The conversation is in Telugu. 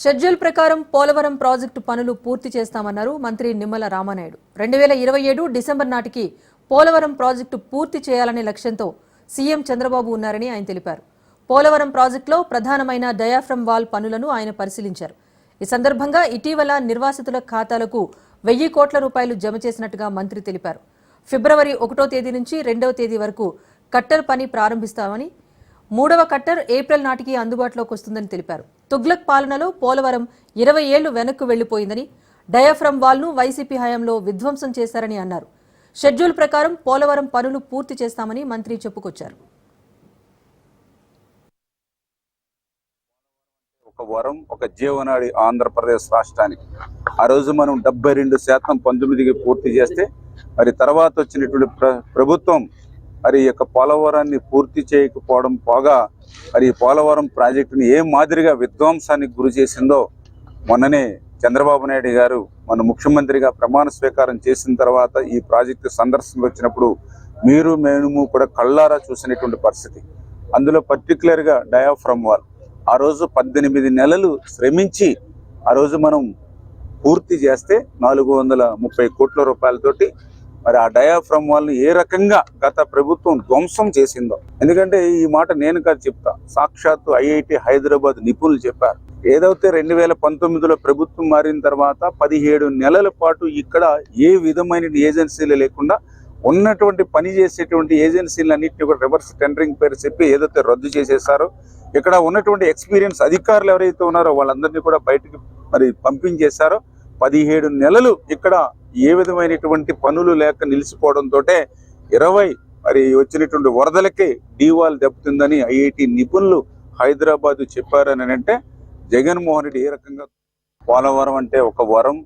షెడ్యూల్ ప్రకారం పోలవరం ప్రాజెక్టు పనులు పూర్తి చేస్తామన్నారు మంత్రి నిమ్మల రామానాయుడు. రెండు వేల ఇరవై ఏడు డిసెంబర్ నాటికి పోలవరం ప్రాజెక్టు పూర్తి చేయాలనే లక్ష్యంతో సీఎం చంద్రబాబు ఉన్నారని ఆయన తెలిపారు. పోలవరం ప్రాజెక్టులో ప్రధానమైన డయాఫ్రమ్ వాల్ పనులను ఆయన పరిశీలించారు. ఈ సందర్భంగా ఇటీవల నిర్వాసితుల ఖాతాలకు వెయ్యి కోట్ల రూపాయలు జమ చేసినట్టుగా మంత్రి తెలిపారు. ఫిబ్రవరి ఒకటో తేదీ నుంచి రెండవ తేదీ వరకు కట్టర్ పని ప్రారంభిస్తామని మూడవ కట్టర్ ఏప్రిల్ నాటికి అందుబాటులోకి వస్తుందని తెలిపారు. తుగ్లక్ పాలనలో పోలవరం ఇరవై ఏళ్ళు వెనక్కు వెళ్ళిపోయిందని డయాఫ్రమ్ వాల్ను వైసీపీ హయాంలో విధ్వంసం చేశారని అన్నారు. షెడ్యూల్ ప్రకారం పోలవరం పనులు పూర్తి చేస్తామని మంత్రి చెప్పుకొచ్చారు. ఒక వరం ఒక జీవనాడి ఆంధ్రప్రదేశ్ రాష్ట్రానికి. ఆ రోజు మనం డెబ్బై రెండు శాతం పంతొమ్మిదికి పూర్తి చేస్తే మరి తర్వాత వచ్చినటువంటి ప్ర ప్రభుత్వం మరి ఈ యొక్క పోలవరాన్ని పూర్తి చేయకపోవడం పోగా మరి ఈ పోలవరం ప్రాజెక్టుని ఏ మాదిరిగా విధ్వంసానికి గురి చేసిందో మొన్ననే చంద్రబాబు నాయుడు గారు మన ముఖ్యమంత్రిగా ప్రమాణ స్వీకారం చేసిన తర్వాత ఈ ప్రాజెక్టు సందర్శన వచ్చినప్పుడు మీరు మేము కూడా కళ్ళారా చూసినటువంటి పరిస్థితి. అందులో పర్టికులర్గా డయాఫ్రమ్ వాల్ ఆ రోజు పద్దెనిమిది నెలలు శ్రమించి ఆ రోజు మనం పూర్తి చేస్తే నాలుగు వందల ముప్పై కోట్ల రూపాయలతోటి మరి ఆ డయాఫ్రమ్ వాళ్ళని ఏ రకంగా గత ప్రభుత్వం ధ్వంసం చేసిందో. ఎందుకంటే ఈ మాట నేను కాదు చెప్తా. సాక్షాత్తు ఐఐటి హైదరాబాద్ నిపుణులు చెప్పారు. ఏదైతే రెండు వేల పంతొమ్మిదిలో ప్రభుత్వం మారిన తర్వాత పదిహేడు నెలల పాటు ఇక్కడ ఏ విధమైన ఏజెన్సీలు లేకుండా ఉన్నటువంటి పని చేసేటువంటి ఏజెన్సీలన్నింటినీ కూడా రివర్స్ టెండరింగ్ పేరు చెప్పి ఏదైతే రద్దు చేసేసారో ఇక్కడ ఉన్నటువంటి ఎక్స్పీరియన్స్ అధికారులు ఎవరైతే ఉన్నారో వాళ్ళందరినీ కూడా బయటకు మరి పంపించేశారో పదిహేడు నెలలు ఇక్కడ ఏ విధమైనటువంటి పనులు లేక నిలిచిపోవడంతో ఇరవై మరి వచ్చినటువంటి వరదలకే డీవాల్ దెబ్బతిందని ఐఐటి నిపుణులు హైదరాబాద్ చెప్పారని అంటే జగన్మోహన్ రెడ్డి ఏ రకంగా పోలవరం అంటే ఒక వరం